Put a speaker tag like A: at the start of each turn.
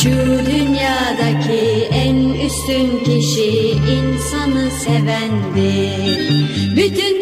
A: Şu dünyadaki en üstün kişi insanı sevendir. Bütün